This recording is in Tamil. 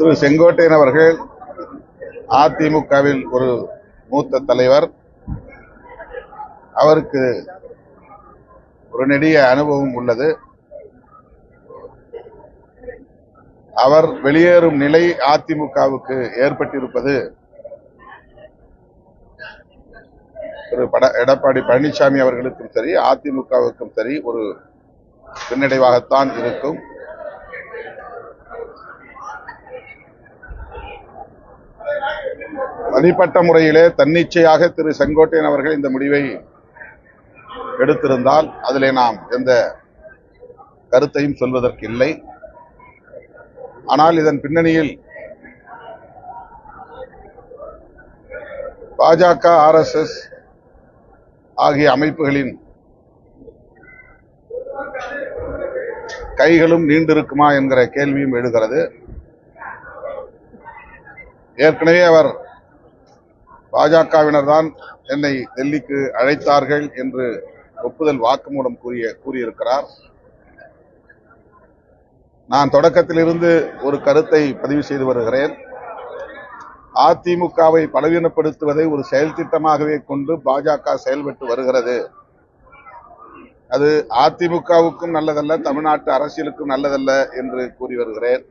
திரு செங்கோட்டையன் அவர்கள் அதிமுகவில் ஒரு மூத்த தலைவர். அவருக்கு ஒரு நெடிய அனுபவம் உள்ளது. அவர் வெளியேறும் நிலை அதிமுகவுக்கு ஏற்பட்டிருப்பது திரு பட எடப்பாடி பழனிசாமி அவர்களுக்கும் சரி அதிமுகவுக்கும் சரி ஒரு பின்னடைவாகத்தான் இருக்கும். தனிப்பட்ட முறையிலே தன்னிச்சையாக திரு செங்கோட்டையன் அவர்கள் இந்த முடிவை எடுத்திருந்தால் அதிலே நாம் எந்த கருத்தையும் சொல்வதற்கு இல்லை. ஆனால் இதன் பின்னணியில் பாஜக ஆர்எஸ்எஸ் ஆகிய அமைப்புகளின் கைகளும் நீண்டிருக்குமா என்கிற கேள்வியும் எழுகிறது. ஏற்கனவே அவர் பாஜகவினர் தான் என்னை டெல்லிக்கு அழைத்தார்கள் என்று ஒப்புதல் வாக்குமூலம் கூறிய கூறியிருக்கிறார். நான் தொடக்கத்திலிருந்து ஒரு கருத்தை பதிவு செய்து வருகிறேன். அதிமுகவை பலவீனப்படுத்துவதை ஒரு செயல் திட்டமாகவே கொண்டு பாஜக செயல்பட்டு வருகிறது. அது அதிமுகவுக்கும் நல்லதல்ல தமிழ்நாட்டு அரசியலுக்கும் நல்லதல்ல என்று கூறி வருகிறேன்.